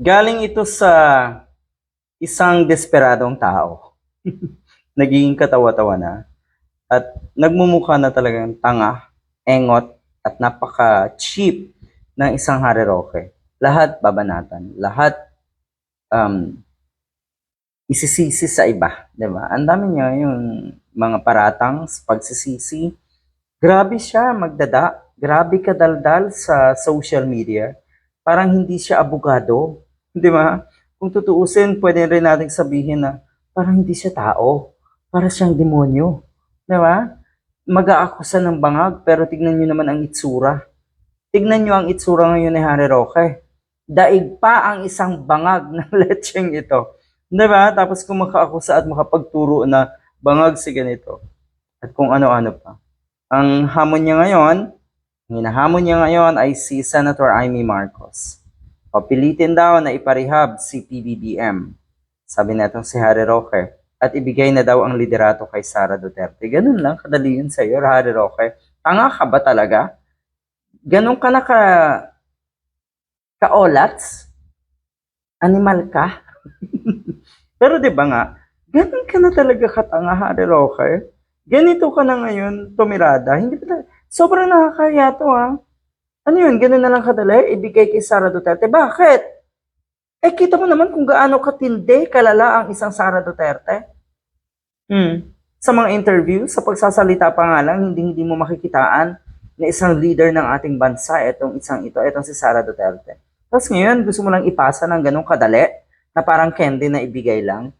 Galing ito sa isang desperadong tao. Naging katawa-tawa na. At nagmumukha na talagang tanga, engot, at napaka-cheap ng isang Harry Roque. Lahat babanatan. Lahat um, isisisi sa iba. di ba? Ang dami niya yung mga paratang, pagsisisi. Grabe siya magdada. Grabe kadaldal sa social media. Parang hindi siya abogado. Di ba? Kung tutuusin, pwede rin natin sabihin na parang hindi siya tao. Para siyang demonyo. Di ba? Mag-aakusa ng bangag, pero tignan nyo naman ang itsura. Tignan nyo ang itsura ngayon ni Harry Roque. Daig pa ang isang bangag ng lecheng ito. Di ba? Tapos kung makaakusa at makapagturo na bangag si ganito. At kung ano-ano pa. Ang hamon niya ngayon, ang hinahamon niya ngayon ay si Senator Amy Marcos. Papilitin daw na iparehab si PBBM. Sabi netong si Harry Roque. At ibigay na daw ang liderato kay Sara Duterte. Ganun lang, kadali yun sa'yo, Harry Roque. Tanga ka ba talaga? Ganun ka na ka... kaolats? Animal ka? Pero di ba nga, ganun ka na talaga katanga, Harry Roque. Ganito ka na ngayon, tumirada. Hindi ba? Sobrang nakakaya to, ha? Ano yun, ganun na lang kadali, ibigay kay Sara Duterte. Bakit? Eh, kita mo naman kung gaano katindi, kalala ang isang Sara Duterte. Hmm. Sa mga interview, sa pagsasalita pa nga lang, hindi, hindi mo makikitaan na isang leader ng ating bansa, itong isang ito, itong si Sara Duterte. Tapos ngayon, gusto mo lang ipasa ng ganong kadali, na parang candy na ibigay lang.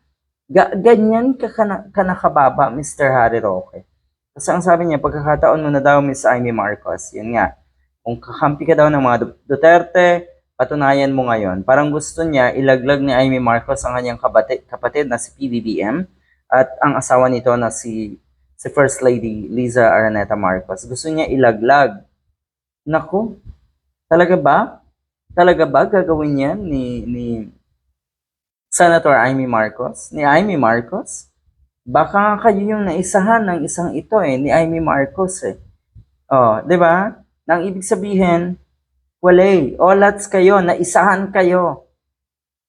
Ga- ganyan ka, ka, na- ka nakababa, Mr. Harry Roque. Kasi ang sabi niya, pagkakataon mo na daw, Miss Amy Marcos, yun nga, kung kakampi ka daw ng mga Du- Duterte, patunayan mo ngayon. Parang gusto niya ilaglag ni Amy Marcos ang kanyang kapatid, kapatid na si PBBM at ang asawa nito na si si First Lady Liza Araneta Marcos. Gusto niya ilaglag. Nako, talaga ba? Talaga ba gagawin yan ni, ni Senator Amy Marcos? Ni Amy Marcos? Baka kayo yung naisahan ng isang ito eh, ni Amy Marcos eh. Oh, 'di ba? Nang ibig sabihin, wala, olats kayo, naisahan kayo.